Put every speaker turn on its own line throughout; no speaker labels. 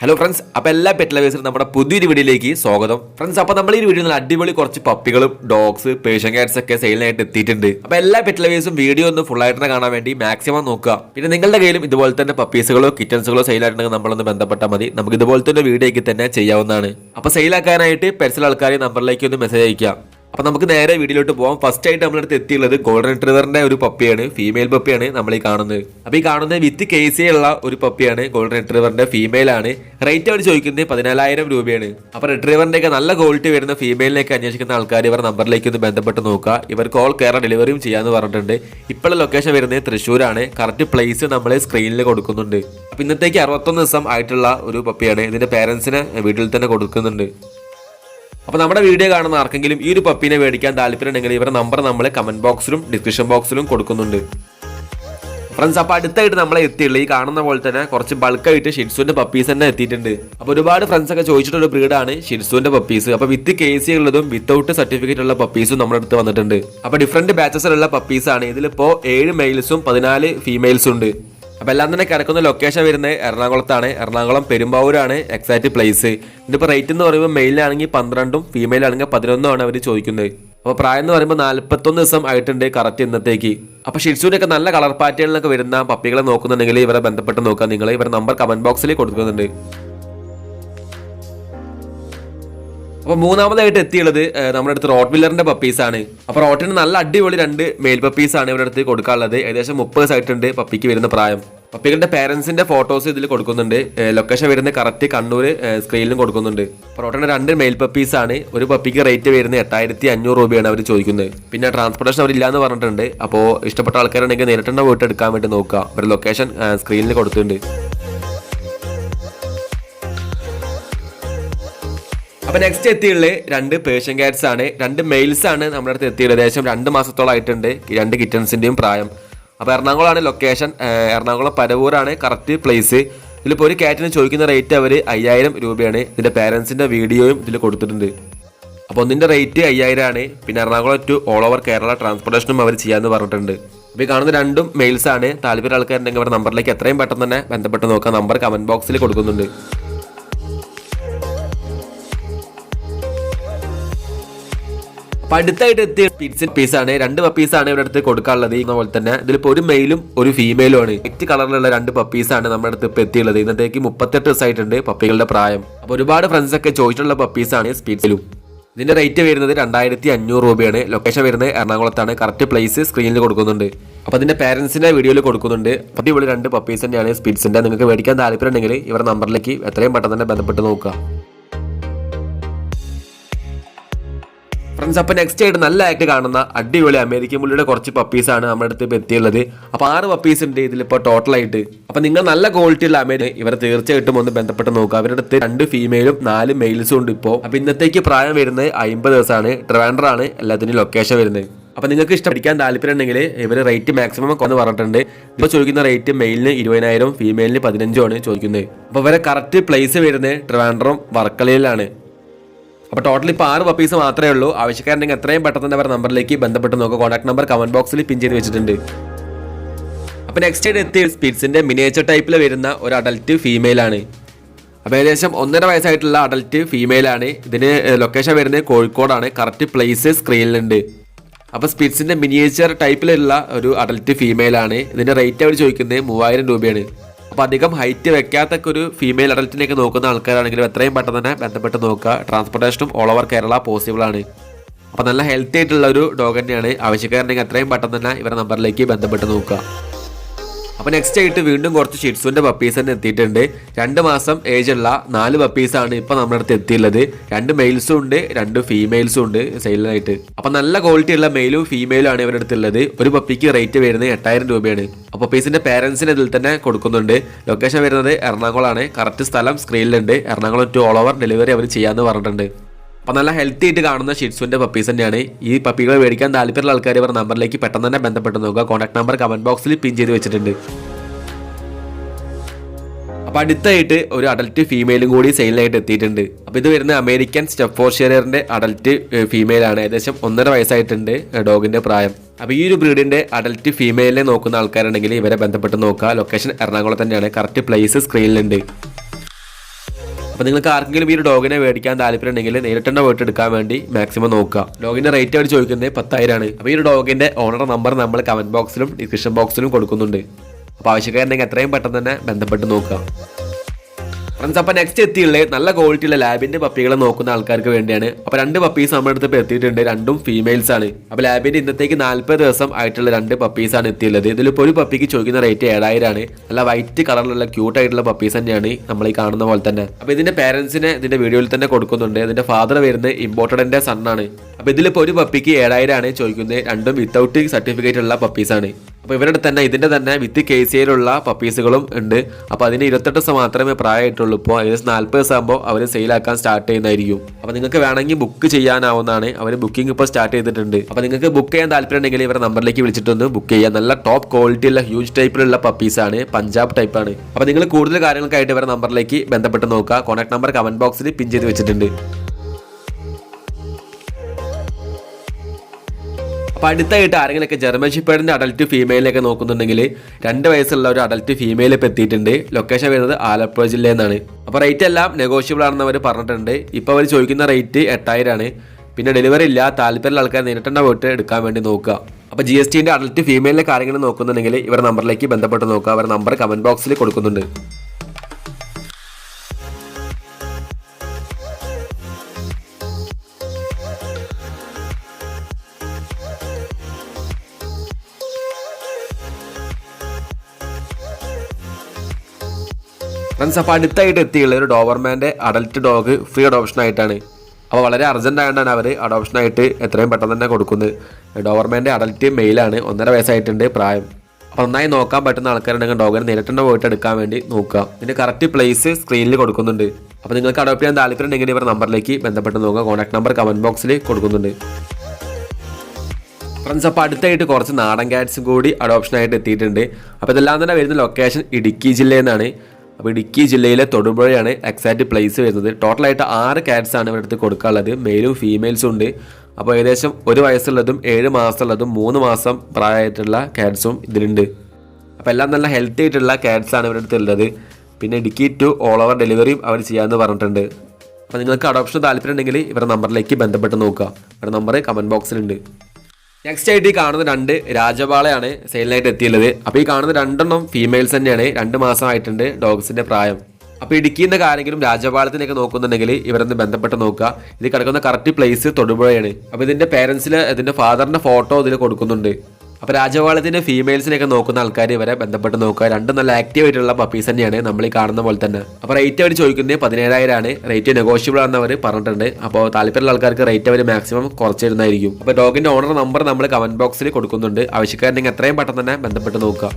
Hello friends അപ്പോൾ എല്ലാ pet ലവേഴ്സിനും നമ്മുടെ പുതിയൊരു വീഡിയോയിലേക്ക് സ്വാഗതം. ഫ്രണ്ട്സ് അപ്പോൾ നമ്മൾ ഈ വീഡിയോയിൽ നല്ല അടിപൊളി കുറച്ച് പപ്പികളും ഡോഗ്സ് പേഷ്യൻ കാറ്റ്സ് ഒക്കെ സെയിലിനായിട്ട് എത്തിയിട്ടുണ്ട്. അപ്പോൾ എല്ലാ പെറ്റ് ലവേഴ്സും വീഡിയോ ഒന്ന് ഫുൾ ആയിട്ട് കാണാൻ വേണ്ടി മാക്സിമം നോക്കുക. പിന്നെ നിങ്ങളുടെ കയ്യിലും ഇതുപോലെ തന്നെ പപ്പീസുകളോ കിറ്റൻസുകളോ സെയിലായിട്ടുണ്ടെങ്കിൽ നമ്മളൊന്ന് ബന്ധപ്പെട്ടാൽ മതി. നമുക്ക് ഇതുപോലെ തന്നെ വീഡിയോയ്ക്ക് തന്നെ ചെയ്യാവുന്നതാണ്. അപ്പോൾ സെയിലാക്കാനായിട്ട് പെറ്റ്സിൽ ആൾക്കാരെ നമ്പറിലേക്ക് ഒന്ന് മെസ്സേജ് അയക്കുക അപ്പൊ നമുക്ക് നേരെ വീഡിയോയിലോട്ട് പോകാം ഫസ്റ്റ് ആയിട്ട് നമ്മളടുത്ത് എത്തിയുള്ളത് ഗോൾഡൻ ട്രിവറിന്റെ ഒരു പപ്പിയാണ് ഫീമെയിൽ പപ്പിയാണ് നമ്മൾ ഈ കാണുന്നത്. അപ്പൊ ഈ കാണുന്നത് വിത്ത് കെ സി ഉള്ള ഒരു പപ്പിയാണ് ഗോൾഡൻ ട്രിവറിന്റെ ഫീമെയിൽ ആണ്. റേറ്റ് അവർ ചോദിക്കുന്നത് പതിനാലായിരം രൂപയാണ്. അപ്പൊ ഡ്രൈവറിന്റെ ഒക്കെ നല്ല ക്വാളിറ്റി വരുന്ന ഫീമെയിലിനൊക്കെ അന്വേഷിക്കുന്ന ആൾക്കാർ ഇവർ നമ്പറിലേക്ക് ഒന്ന് ബന്ധപ്പെട്ട് നോക്കുക. ഇവർക്ക് ഓൾ കേരള ഡെലിവറിയും ചെയ്യാന്ന് പറഞ്ഞിട്ടുണ്ട്. ഇപ്പോഴുള്ള ലൊക്കേഷൻ വരുന്നത് തൃശ്ശൂരാണ്. കറക്റ്റ് പ്ലേസ് നമ്മൾ സ്ക്രീനിൽ കൊടുക്കുന്നുണ്ട്. അപ്പൊ ഇന്നത്തേക്ക് അറുപത്തൊന്ന് ദിവസം ആയിട്ടുള്ള ഒരു പപ്പിയാണ് ഇതിന്റെ പേരൻസിന് വീട്ടിൽ തന്നെ കൊടുക്കുന്നുണ്ട്. അപ്പോൾ നമ്മുടെ വീഡിയോ കാണുന്ന ആർക്കെങ്കിലും ഈ ഒരു പപ്പീനെ മേടിക്കാൻ താല്പര്യമുണ്ടെങ്കിൽ ഇവരുടെ നമ്പർ നമ്മൾ കമന്റ് ബോക്സിലും ഡിസ്ക്രിപ്ഷൻ ബോക്സിലും കൊടുക്കുന്നുണ്ട്. ഫ്രണ്ട്സ് അപ്പോൾ അടുത്തായിട്ട് നമ്മളെ എത്തിയുള്ളൂ. ഈ കാണുന്ന പോലെ തന്നെ കുറച്ച് ബൾക്കായിട്ട് ഷിൻസുവിന്റെ പപ്പീസ് തന്നെ എത്തിയിട്ടുണ്ട്. അപ്പോൾ ഒരുപാട് ഫ്രണ്ട്സ് ഒക്കെ ചോദിച്ചിട്ടുള്ള ബ്രീഡാണ് ഷിൻസുവിന്റെ പപ്പീസ് അപ്പോൾ വിത്ത് കെ സി ഉള്ളതും വിത്തൗട്ട് സർട്ടിഫിക്കറ്റ് ഉള്ള പപ്പീസും നമ്മുടെ അടുത്ത് വന്നിട്ടുണ്ട്. അപ്പോൾ ഡിഫറെന്റ് ബാച്ചസിലുള്ള പപ്പീസാണ് ഇതിലിപ്പോൾ ഏഴ് മെയിൽസും പതിനാല് ഫീമെയിൽസും ഉണ്ട്. അപ്പൊ എല്ലാം തന്നെ കിടക്കുന്ന ലൊക്കേഷൻ വരുന്നത് എറണാകുളത്താണ്. എറണാകുളം പെരുമ്പാവൂരാണ് എക്സാക്ട് പ്ലേസ് ഇതിപ്പോൾ റേറ്റ് എന്ന് പറയുമ്പോൾ മെയിലാണെങ്കിൽ പന്ത്രണ്ടും ഫീമെയിൽ ആണെങ്കിൽ പതിനൊന്നും ആണ് അവർ ചോദിക്കുന്നത്. അപ്പോൾ പ്രായം എന്ന് പറയുമ്പോൾ നാല്പത്തൊന്ന് ദിവസം ആയിട്ടുണ്ട് കറക്റ്റ് ഇന്നത്തേക്ക്. അപ്പോൾ ഷിറ്റ്സൂനൊക്കെ നല്ല കളർ പാറ്റേണിലൊക്കെ വരുന്ന പപ്പികളെ നോക്കുന്നുണ്ടെങ്കിൽ ഇവരെ ബന്ധപ്പെട്ട് നോക്കുക. നിങ്ങൾ ഇവരുടെ നമ്പർ കമന്റ് ബോക്സിൽ കൊടുക്കുന്നുണ്ട്. അപ്പോൾ മൂന്നാമതായിട്ട് എത്തിയുള്ളത് നമ്മുടെ അടുത്ത് റോട്ട് വില്ലറിന്റെ പപ്പീസ് ആണ്. അപ്പോൾ റോട്ടിന് നല്ല അടിപൊളി രണ്ട് മെയിൽ പപ്പീസ് ആണ് ഇവരുടെ അടുത്ത് കൊടുക്കാനുള്ളത്. ഏകദേശം മുപ്പത് സൈറ്റുണ്ട് പപ്പിക്ക് വരുന്ന പ്രായം. പപ്പികളുടെ പേരൻസിന്റെ ഫോട്ടോസ് ഇതിൽ കൊടുക്കുന്നുണ്ട്. ലൊക്കേഷൻ വരുന്ന കറക്റ്റ് കണ്ണൂർ സ്ക്രീനിലും കൊടുക്കുന്നുണ്ട്. റോട്ടിന് രണ്ട് മെയിൽ പപ്പീസ് ആണ്. ഒരു പപ്പിക്ക് റേറ്റ് വരുന്നത് എട്ടായിരത്തി അഞ്ഞൂറ് രൂപയാണ് അവർ ചോദിക്കുന്നത്. പിന്നെ ട്രാൻസ്പോർട്ടേഷൻ അവർ ഇല്ലാന്ന് പറഞ്ഞിട്ടുണ്ട്. അപ്പോൾ ഇഷ്ടപ്പെട്ട ആൾക്കാരുണ്ടെങ്കിൽ നേരിട്ട് വീട്ടെടുക്കാൻ വേണ്ടി നോക്കുക. അവരുടെ ലൊക്കേഷൻ സ്ക്രീനിൽ കൊടുത്തിട്ടുണ്ട്. അപ്പൊ നെക്സ്റ്റ് എത്തിയുള്ള രണ്ട് പേർഷ്യൻ കാറ്റ്സ് ആണ്. രണ്ട് മെയിൽസ് ആണ് നമ്മുടെ അടുത്ത് എത്തിയുള്ളത് ഏകദേശം രണ്ട് മാസത്തോളം ആയിട്ടുണ്ട്. ഈ രണ്ട് കിറ്റൻസിന്റെയും പ്രായം. അപ്പൊ എറണാകുളമാണ് ലൊക്കേഷൻ എറണാകുളം പരവൂരാണ് കറക്റ്റ് പ്ലേസ് ഇതിലിപ്പോൾ ഒരു കാറ്റിന് ചോദിക്കുന്ന റേറ്റ് അവർ അയ്യായിരം രൂപയാണ്. ഇതിന്റെ പേരൻസിന്റെ വീഡിയോയും ഇതിൽ കൊടുത്തിട്ടുണ്ട്. അപ്പോൾ ഒന്നിന്റെ റേറ്റ് അയ്യായിരം ആണ്. പിന്നെ Ernakulam to all over Kerala ട്രാൻസ്പോർട്ടേഷനും അവർ ചെയ്യാന്ന് പറഞ്ഞിട്ടുണ്ട്. അപ്പോൾ ഈ കാണുന്ന രണ്ടും മെയിൽസ് ആണ്. താല്പര്യം ആൾക്കാരുണ്ടെങ്കിൽ അവരുടെ നമ്പറിലേക്ക് എത്രയും പെട്ടെന്ന് തന്നെ ബന്ധപ്പെട്ട് നോക്കാം. നമ്പർ കമന്റ് ബോക്സിൽ കൊടുക്കുന്നുണ്ട്. അപ്പൊ അടുത്തായിട്ട് എത്തിയ പിറ്റ്സ് പീസ് ആണ്. രണ്ട് പപ്പീസാണ് ഇവിടെ അടുത്ത് കൊടുക്കാനുള്ളത്. പോലെ തന്നെ ഇതിലിപ്പോ ഒരു മെയിലും ഒരു ഫീമെയിലും ആണ്. വൈറ്റ് കളറിലുള്ള രണ്ട് പപ്പീസാണ് നമ്മുടെ അടുത്ത് ഇപ്പൊ എത്തിയുള്ളത്. ഇന്നത്തേക്ക് മുപ്പത്തെട്ട് ദിവസമായിട്ടുണ്ട് പപ്പികളുടെ പ്രായം. അപ്പൊ ഒരുപാട് ഫ്രണ്ട്സ് ഒക്കെ ചോദിച്ചിട്ടുള്ള പപ്പീസാണ് സ്പീഡ്സിലും ഇതിന്റെ റേറ്റ് വരുന്നത് രണ്ടായിരത്തി അഞ്ഞൂറ് രൂപയാണ്. ലൊക്കേഷൻ വരുന്നത് എറണാകുളത്താണ് കറക്റ്റ് പ്ലേസ് സ്ക്രീനിൽ കൊടുക്കുന്നുണ്ട്. അപ്പൊ അതിന്റെ പേരൻസിന്റെ വീഡിയോയിൽ കൊടുക്കുന്നുണ്ട്. അടിപൊളി രണ്ട് പപ്പീസ് തന്നെയാണ് സ്പീഡ്സിന്റെ നിങ്ങൾക്ക് മേടിക്കാൻ താല്പര്യം ഉണ്ടെങ്കിൽ ഇവരുടെ നമ്പറിലേക്ക് എത്രയും പെട്ടെന്ന് തന്നെ ബന്ധപ്പെട്ട് നോക്കുക. ഫ്രണ്ട്സ് അപ്പൊ നെക്സ്റ്റ് ആയിട്ട് നല്ല ആക്ട് കാണുന്ന അടിപൊളി അമേരിക്കൻ പുള്ളിയുടെ കുറച്ച് പപ്പീസ് ആണ് നമ്മുടെ അടുത്ത് ഇപ്പൊ എത്തിയുള്ളത്. അപ്പൊ ആറ് പപ്പീസ് ഉണ്ട് ഇതിലിപ്പോ ടോട്ടൽ ആയിട്ട്. അപ്പൊ നിങ്ങൾ നല്ല ക്വാളിറ്റി ഉള്ള അമേരി ഇവരെ തീർച്ചയായിട്ടും ഒന്ന് ബന്ധപ്പെട്ട് നോക്കുക. അവരുടെ അടുത്ത് രണ്ട് ഫീമെയിലും നാല് മെയിൽസും ഉണ്ട് ഇപ്പോൾ അപ്പൊ ഇന്നത്തേക്ക് പ്രായം വരുന്നത് അമ്പത് ദിവസമാണ്. ട്രിവാൻഡ്രം ആണ് എല്ലാത്തിനും ലൊക്കേഷൻ വരുന്നത്. അപ്പൊ നിങ്ങൾക്ക് ഇഷ്ടപ്പെടിക്കാൻ താല്പര്യം ഉണ്ടെങ്കിൽ ഇവർ റേറ്റ് മാക്സിമം കൊന്ന് പറഞ്ഞിട്ടുണ്ട്. ഇപ്പൊ ചോദിക്കുന്ന റേറ്റ് മെയിലിന് ഇരുപതിനായിരം ഫീമെയിലിന് പതിനഞ്ചും ആണ് ചോദിക്കുന്നത്. അപ്പൊ ഇവരെ കറക്റ്റ് പ്ലേസ് വരുന്നത് ട്രിവാൻഡ്രം വർക്കലയിലാണ്. അപ്പോൾ ടോട്ടൽ ഇപ്പോൾ ആറ് പപ്പീസ് മാത്രമേ ഉള്ളൂ. ആവശ്യക്കാരുണ്ടെങ്കിൽ എത്രയും പെട്ടെന്ന് തന്നെ അവരുടെ നമ്പറിലേക്ക് ബന്ധപ്പെട്ട് നോക്കുക കോൺടാക്ട് നമ്പർ കമന്റ് ബോക്സിൽ പിൻ ചെയ്ത് വെച്ചിട്ടുണ്ട്. അപ്പോൾ നെക്സ്റ്റ് ഡേ എത്തിയ സ്പീഡ്സിന്റെ മിനിയേച്ചർ ടൈപ്പിൽ വരുന്ന ഒരു അഡൽറ്റ് ഫീമെയിലാണ് അപ്പോൾ ഏകദേശം ഒന്നര വയസ്സായിട്ടുള്ള അഡൽറ്റ് ഫീമെയിലാണ് ഇതിന് ലൊക്കേഷൻ വരുന്നത് കോഴിക്കോടാണ്. കറക്റ്റ് പ്ലേസ് സ്ക്രീനിലുണ്ട് അപ്പോൾ സ്പിറ്റ്സിന്റെ മിനിയേച്ചർ ടൈപ്പിലുള്ള ഒരു അഡൽറ്റ് ഫീമെയിലാണ് ഇതിന്റെ റേറ്റ് അവർ ചോദിക്കുന്നത് മൂവായിരം രൂപയാണ്. അപ്പോൾ അധികം ഹൈറ്റ് വെക്കാത്തൊക്കെ ഒരു ഫീമെയിൽ അഡൽറ്റിനെയൊക്കെ നോക്കുന്ന ആൾക്കാരാണെങ്കിലും എത്രയും പെട്ടെന്ന് തന്നെ ബന്ധപ്പെട്ട് നോക്കുക. ട്രാൻസ്പോർട്ടേഷനും ഓൾ ഓവർ കേരള പോസിബിൾ ആണ്. അപ്പോൾ നല്ല ഹെൽത്തി ആയിട്ടുള്ള ഒരു ഡോഗ് തന്നെയാണ്. ആവശ്യക്കാരുണ്ടെങ്കിൽ എത്രയും പെട്ടെന്ന് തന്നെ ഇവരുടെ നമ്പറിലേക്ക് ബന്ധപ്പെട്ട് നോക്കുക. അപ്പോൾ നെക്സ്റ്റ് ആയിട്ട് വീണ്ടും കുറച്ച് ഷിറ്റ്സുവിന്റെ പപ്പീസ് തന്നെ എത്തിയിട്ടുണ്ട്. രണ്ട് മാസം ഏജ് ഉള്ള നാല് പപ്പീസാണ് ഇപ്പോൾ നമ്മുടെ അടുത്ത് എത്തിയുള്ളത് രണ്ട് മെയിൽസും ഉണ്ട് രണ്ട് ഫീമെയിൽസും ഉണ്ട് സെയിലായിട്ട് അപ്പോൾ നല്ല ക്വാളിറ്റി ഉള്ള മെയിലും ഫീമെയിലും ആണ് ഇവരുടെ അടുത്തുള്ളത്. ഒരു പപ്പിക്ക് റേറ്റ് വരുന്നത് എട്ടായിരം രൂപയാണ്. അപ്പോൾ പപ്പീസിന്റെ പേരൻസിന് ഇതിൽ തന്നെ കൊടുക്കുന്നുണ്ട്. ലൊക്കേഷൻ വരുന്നത് എറണാകുളമാണ് കറക്റ്റ് സ്ഥലം സ്ക്രീനിലുണ്ട് Ernakulam to all over delivery അവർ ചെയ്യാമെന്ന് പറഞ്ഞിട്ടുണ്ട്. അപ്പോൾ നല്ല ഹെൽത്തി ആയിട്ട് കാണുന്ന ഷിറ്റ്സുവിന്റെ പപ്പീസ് തന്നെയാണ്. ഈ പപ്പികൾ മേടിക്കാൻ താല്പര്യമുള്ള ആൾക്കാർ ഇവർ നമ്പറിലേക്ക് പെട്ടെന്ന് തന്നെ ബന്ധപ്പെട്ട് നോക്കുക. കോൺടാക്ട് നമ്പർ കമന്റ് ബോക്സിൽ പിൻ ചെയ്ത് വെച്ചിട്ടുണ്ട്. അപ്പോൾ അടുത്തായിട്ട് ഒരു അഡൽറ്റ് ഫീമെയിലും കൂടി സെയിലിനായിട്ട് എത്തിയിട്ടുണ്ട്. അപ്പോൾ ഇത് വരുന്ന അമേരിക്കൻ സ്റ്റെഫോർഷിയറിന്റെ അഡൽറ്റ് ഫീമെയിലാണ് ഏകദേശം ഒന്നര വയസ്സായിട്ടുണ്ട് ഡോഗിന്റെ പ്രായം. അപ്പോൾ ഈ ഒരു ബ്രീഡിന്റെ അഡൽറ്റ് ഫീമെയിലിനെ നോക്കുന്ന ആൾക്കാരുണ്ടെങ്കിൽ ഇവരെ ബന്ധപ്പെട്ട് നോക്കുക. ലൊക്കേഷൻ എറണാകുളം തന്നെയാണ്. കറക്റ്റ് പ്ലേസ് സ്ക്രീനിലുണ്ട് അപ്പോൾ നിങ്ങൾക്ക് ആർക്കെങ്കിലും ഈ ഒരു ഡോഗിനെ മേടിക്കാൻ താല്പര്യം ഉണ്ടെങ്കിൽ തന്നെ പോയിട്ട് എടുക്കാൻ വേണ്ടി മാക്സിമം നോക്കുക. ഡോഗിന്റെ റേറ്റ് അവർ ചോദിക്കുന്നത് പത്തായിരമാണ് അപ്പോൾ ഈ ഒരു ഡോഗിന്റെ ഓണർ നമ്പർ നമ്മൾ കമന്റ് ബോക്സിലും ഡിസ്ക്രിപ്ഷൻ ബോക്സിലും കൊടുക്കുന്നുണ്ട്. അപ്പോൾ ആവശ്യക്കാരുണ്ടെങ്കിൽ എത്രയും പെട്ടെന്ന് തന്നെ ബന്ധപ്പെട്ട് നോക്കുക. ഫ്രണ്ട്സ് അപ്പോൾ നെക്സ്റ്റ് എത്തിയുള്ളത് നല്ല ക്വാളിറ്റിയുള്ള ലാബിന്റെ പപ്പികളെ നോക്കുന്ന ആൾക്കാർക്ക് വേണ്ടിയാണ്. അപ്പോൾ രണ്ട് പപ്പീസ് നമ്മുടെ അടുത്ത് ഇപ്പോൾ എത്തിയിട്ടുണ്ട്. രണ്ടും ഫീമെയിൽസ് ആണ്. അപ്പോൾ ലാബിന്റെ ഇന്നത്തേക്ക് നാല്പത് ദിവസം ആയിട്ടുള്ള രണ്ട് പപ്പീസാണ് എത്തിയുള്ളത് ഇതിലിപ്പോൾ ഒരു പപ്പിക്ക് ചോദിക്കുന്ന റേറ്റ് ഏഴായിരമാണ് നല്ല വൈറ്റ് കളറിലുള്ള ക്യൂട്ട് ആയിട്ടുള്ള പപ്പീസ് തന്നെയാണ് നമ്മൾ ഈ കാണുന്ന പോലെ തന്നെ. അപ്പോൾ ഇതിന്റെ പേരൻസിനെ ഇതിന്റെ വീഡിയോയിൽ തന്നെ കൊടുക്കുന്നുണ്ട്. ഇതിന്റെ ഫാദർ വരുന്നത് ഇമ്പോർട്ടഡിന്റെ സണ്ണാണ് അപ്പോൾ ഇതിലിപ്പോൾ ഒരു പപ്പിക്ക് ഏഴായിരമാണ് ചോദിക്കുന്നത്. രണ്ടും വിത്തൗട്ട് സർട്ടിഫിക്കറ്റ് ഉള്ള പപ്പീസാണ് അപ്പോൾ ഇവരുടെ തന്നെ ഇതിന്റെ തന്നെ വിത്ത് കെ സിയിലുള്ള പപ്പീസുകളും ഉണ്ട്. അപ്പോൾ അതിന് ഇരുപത്തെട്ട് ദിവസം മാത്രമേ പ്രായമായിട്ടുള്ളൂ. ഇപ്പോൾ ഏകദേശം നാൽപ്പത് ദിവസം ആകുമ്പോൾ അവർ സെയിലാക്കാൻ സ്റ്റാർട്ട് ചെയ്യുന്നതായിരിക്കും. അപ്പോൾ നിങ്ങൾക്ക് വേണമെങ്കിൽ ബുക്ക് ചെയ്യാനാവുന്നതാണ്. അവർ ബുക്കിംഗ് ഇപ്പോൾ സ്റ്റാർട്ട് ചെയ്തിട്ടുണ്ട്. അപ്പോൾ നിങ്ങൾക്ക് ബുക്ക് ചെയ്യാൻ താല്പര്യം ഉണ്ടെങ്കിൽ ഇവരുടെ നമ്പറിലേക്ക് വിളിച്ചിട്ടൊന്ന് ബുക്ക് ചെയ്യാം നല്ല ടോപ്പ് ക്വാളിറ്റി ഉള്ള ഹ്യൂജ് ടൈപ്പിലുള്ള പപ്പീസാണ് പഞ്ചാബ് ടൈപ്പാണ് അപ്പോൾ നിങ്ങൾ കൂടുതൽ കാര്യങ്ങൾക്കായിട്ട് ഇവരുടെ നമ്പറിലേക്ക് ബന്ധപ്പെട്ട് നോക്കുക. കോൺടാക്ട് നമ്പർ കമന്റ് ബോക്സിൽ പിൻ ചെയ്ത് വെച്ചിട്ടുണ്ട്. അപ്പോൾ അടുത്തായിട്ട് ആരെങ്കിലൊക്കെ ജർമ്മൻ ഷിപ്പേഡിന്റെ അഡൽറ്റ് ഫീമെയിലൊക്കെ നോക്കുന്നുണ്ടെങ്കിൽ രണ്ട് വയസ്സുള്ള ഒരു അഡൽറ്റ് ഫീമെയിൽ ഇപ്പോൾ എത്തിയിട്ടുണ്ട്. ലൊക്കേഷൻ വരുന്നത് ആലപ്പുഴ ജില്ലയിൽ നിന്നാണ് അപ്പോൾ റേറ്റ് എല്ലാം നെഗോഷ്യബിൾ ആണെന്ന് അവർ പറഞ്ഞിട്ടുണ്ട്. ഇപ്പോൾ അവർ ചോദിക്കുന്ന റേറ്റ് എട്ടായിരം ആണ്. പിന്നെ ഡെലിവറി ഇല്ല താല്പര്യമുള്ള ആൾക്കാർ നേരിട്ട് തന്നെ പോയിട്ട് എടുക്കാൻ വേണ്ടി നോക്കുക. അപ്പോൾ ജി എസ് ടിന്റെ അഡൽറ്റ് ഫീമെയിലെ കാര്യങ്ങൾ നോക്കുന്നുണ്ടെങ്കിൽ ഇവരുടെ നമ്പറിലേക്ക് ബന്ധപ്പെട്ട് നോക്കുക. അവരുടെ നമ്പർ കമന്റ് ബോക്സിൽ കൊടുക്കുന്നുണ്ട്. ഫ്രണ്ട്സ് അപ്പോൾ അടുത്തായിട്ട് എത്തിയുള്ള ഒരു ഡോവർമാന്റെ അഡൽട്ട് ഡോഗ് ഫ്രീ അഡോപ്ഷൻ ആയിട്ടാണ്. അപ്പോൾ വളരെ അർജന്റ് ആയതുകൊണ്ടാണ് അവർ അഡോപ്ഷനായിട്ട് എത്രയും പെട്ടെന്ന് തന്നെ കൊടുക്കുന്നത്. ഡോവർമാന്റെ അഡൽട്ട് മെയിലാണ് ഒന്നര വയസ്സായിട്ടുണ്ട് പ്രായം. അപ്പോൾ നന്നായി നോക്കാൻ പറ്റുന്ന ആൾക്കാരുണ്ടെങ്കിൽ ഡോഗിനെ നേരിട്ട് പോയിട്ട് എടുക്കാൻ വേണ്ടി നോക്കുക. ഇതിന്റെ കറക്റ്റ് പ്ലേസ് സ്ക്രീനിൽ കൊടുക്കുന്നുണ്ട്. അപ്പോൾ നിങ്ങൾക്ക് അഡോപ്റ്റ് ചെയ്യാൻ താല്പര്യം ഉണ്ടെങ്കിൽ ഇവരുടെ നമ്പറിലേക്ക് ബന്ധപ്പെട്ട് നോക്കുക. കോൺടാക്ട് നമ്പർ കമന്റ് ബോക്സിൽ കൊടുക്കുന്നുണ്ട്. ഫ്രണ്ട്സ് അപ്പോൾ അടുത്തായിട്ട് കുറച്ച് നാടൻ ക്യാറ്റ്സും കൂടി അഡോപ്ഷനായിട്ട് എത്തിയിട്ടുണ്ട്. അപ്പോൾ ഇതെല്ലാം തന്നെ വരുന്ന ലൊക്കേഷൻ ഇടുക്കി ജില്ലയിൽ നിന്നാണ്. അപ്പോൾ ഇടുക്കി ജില്ലയിലെ തൊടുപുഴയാണ് എക്സാക്ട് പ്ലേസ് വരുന്നത്. ടോട്ടലായിട്ട് ആറ് കാറ്റ്സ് ആണ് ഇവിടെ അടുത്ത് കൊടുക്കാനുള്ളത്. മെയിലും ഫീമെയിൽസും ഉണ്ട്. അപ്പോൾ ഏകദേശം ഒരു വയസ്സുള്ളതും ഏഴ് മാസമുള്ളതും മൂന്ന് മാസം പ്രായമായിട്ടുള്ള കാറ്റ്സും ഇതിലുണ്ട്. അപ്പോൾ എല്ലാം നല്ല ഹെൽത്തി ആയിട്ടുള്ള കാറ്റ്സ് ആണ് ഇവിടെ അടുത്തുള്ളത്. പിന്നെ ഇടുക്കി ടു ഓൾ ഓവർ ഡെലിവറിയും അവർ ചെയ്യാമെന്ന് പറഞ്ഞിട്ടുണ്ട്. അപ്പോൾ നിങ്ങൾക്ക് അഡോപ്ഷൻ താല്പര്യം ഉണ്ടെങ്കിൽ ഇവരുടെ നമ്പറിലേക്ക് ബന്ധപ്പെട്ട് നോക്കുക. ഇവരുടെ നമ്പർ കമന്റ് ബോക്സിലുണ്ട് നെക്സ്റ്റ് ആയിട്ട് ഈ കാണുന്ന രണ്ട് രാജപാളയാണ് സെയിലിനായിട്ട് എത്തിയുള്ളത്. അപ്പോൾ ഈ കാണുന്ന രണ്ടെണ്ണം ഫീമെയിൽസ് തന്നെയാണ്. രണ്ട് മാസമായിട്ടുണ്ട് ഡോഗ്സിന്റെ പ്രായം. അപ്പോൾ നിന്ന് ആരെങ്കിലും രാജപാളത്തിനൊക്കെ നോക്കുന്നുണ്ടെങ്കിൽ ഇവരൊന്ന് ബന്ധപ്പെട്ട് നോക്കുക. ഇത് കിടക്കുന്ന കറക്റ്റ് പ്ലേസ് തൊടുപുഴയാണ്. അപ്പോൾ ഇതിന്റെ പേരൻസിൽ ഇതിന്റെ ഫാദറിന്റെ ഫോട്ടോ ഇതിൽ കൊടുക്കുന്നുണ്ട്. അപ്പോൾ രാജവാളത്തിന്റെ ഫീമെയിൽസിനെയൊക്കെ നോക്കുന്ന ആൾക്കാർ ഇവരെ ബന്ധപ്പെട്ട് നോക്കുക. രണ്ടും നല്ല ആക്റ്റീവ് ആയിട്ടുള്ള പപ്പീസ് തന്നെയാണ് നമ്മൾ ഈ കാണുന്ന പോലെ തന്നെ. അപ്പോൾ റേറ്റ് അവർ ചോദിക്കുന്നത് പതിനേഴായിരമാണ് റേറ്റ് നെഗോഷ്യബിൾ ആണെന്ന് അവർ പറഞ്ഞിട്ടുണ്ട്. അപ്പോൾ താല്പര്യമുള്ള ആൾക്കാർക്ക് റേറ്റ് അവർ മാക്സിമം കുറച്ചിരുന്നായിരിക്കും അപ്പോൾ ഡോഗിന്റെ ഓണർ നമ്പർ നമ്മൾ കമന്റ് ബോക്സിൽ കൊടുക്കുന്നുണ്ട്. ആവശ്യക്കാരുണ്ടെങ്കിൽ എത്രയും പെട്ടെന്ന് തന്നെ ബന്ധപ്പെട്ട് നോക്കുക.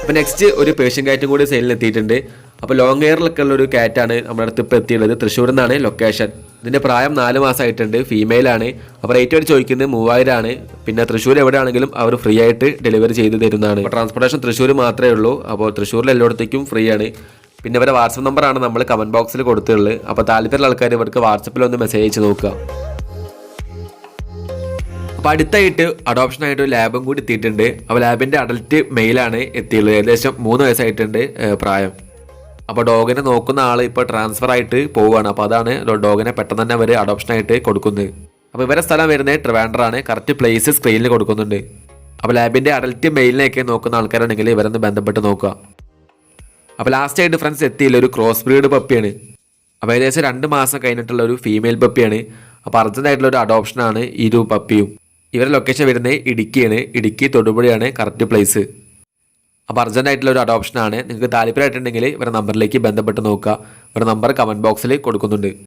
അപ്പോൾ നെക്സ്റ്റ് ഒരു പേഷ്യൻ കാറ്റും കൂടി സെയിലിൽ എത്തിയിട്ടുണ്ട്. അപ്പോൾ ലോങ് എയറിലൊക്കെ ഉള്ള ഒരു കാറ്റാണ് നമ്മുടെ അടുത്ത് ഇപ്പോൾ എത്തിയുള്ളത് തൃശ്ശൂരിൽ നിന്നാണ് ലൊക്കേഷൻ ഇതിന്റെ പ്രായം നാല് മാസമായിട്ടുണ്ട്. ഫീമെയിലാണ് അപ്പോൾ റേറ്റ് അവർ ചോദിക്കുന്നത് മൂവായിരമാണ്. പിന്നെ തൃശ്ശൂർ എവിടെയാണെങ്കിലും അവർ ഫ്രീ ആയിട്ട് ഡെലിവറി ചെയ്ത് തരുന്നതാണ്. ട്രാൻസ്പോർട്ടേഷൻ തൃശ്ശൂർ മാത്രമേ ഉള്ളൂ. അപ്പോൾ തൃശ്ശൂരിൽ എല്ലായിടത്തേക്കും ഫ്രീ ആണ്. പിന്നെ ഇവരെ വാട്സപ്പ് നമ്പറാണ് നമ്മൾ കമന്റ് ബോക്സിൽ കൊടുത്തിട്ടുള്ളത്. അപ്പോൾ താല്പര്യമുള്ള ആൾക്കാർ ഇവർക്ക് വാട്സപ്പിൽ ഒന്ന് മെസ്സേജ് അയച്ച് നോക്കുക. അപ്പോൾ അടുത്തായിട്ട് അഡോപ്ഷൻ ആയിട്ട് ഒരു ലാബും കൂടി എത്തിയിട്ടുണ്ട്. അപ്പോൾ ലാബിന്റെ അഡൽറ്റ് മെയിലാണ് എത്തിയുള്ളത്. ഏകദേശം മൂന്ന് വയസ്സായിട്ടുണ്ട് പ്രായം. അപ്പോൾ ഡോഗിനെ നോക്കുന്ന ആൾ ഇപ്പോൾ ട്രാൻസ്ഫർ ആയിട്ട് പോവുകയാണ്. അപ്പോൾ അതാണ് ഡോഗിനെ പെട്ടെന്ന് തന്നെ അവർ അഡോപ്ഷനായിട്ട് കൊടുക്കുന്നത്. അപ്പോൾ ഇവരെ സ്ഥലം വരുന്നത് ട്രിവാൻഡറാണ് കറക്റ്റ് പ്ലേസ് സ്ക്രീനിൽ കൊടുക്കുന്നുണ്ട്. അപ്പോൾ ലാബിന്റെ അഡൽറ്റ് മെയിലിനെയൊക്കെ നോക്കുന്ന ആൾക്കാരാണെങ്കിൽ ഇവരൊന്ന് ബന്ധപ്പെട്ട് നോക്കുക. അപ്പോൾ ലാസ്റ്റ് ആയിട്ട് ഫ്രണ്ട്സ് എത്തിയില്ല. ഒരു ക്രോസ് ബ്രീഡ് പപ്പിയാണ് അപ്പോൾ ഏകദേശം രണ്ട് മാസം കഴിഞ്ഞിട്ടുള്ള ഒരു ഫീമെയിൽ പപ്പിയാണ് അപ്പോൾ അർജന്റ് ആയിട്ടുള്ള ഒരു അഡോപ്ഷനാണ് ഒരു പപ്പിയും ഇവരുടെ ലൊക്കേഷൻ വരുന്നത് ഇടുക്കിയാണ്. ഇടുക്കി തൊടുപുഴയാണ്. കറക്റ്റ് പ്ലേസ് അപ്പോൾ അർജന്റായിട്ടുള്ള ഒരു അഡോപ്ഷനാണ് നിങ്ങൾക്ക് താല്പര്യമായിട്ടുണ്ടെങ്കിൽ ഇവരുടെ നമ്പറിലേക്ക് ബന്ധപ്പെട്ട് നോക്കുക. ഇവരുടെ നമ്പർ കമന്റ് ബോക്സിൽ കൊടുക്കുന്നുണ്ട്.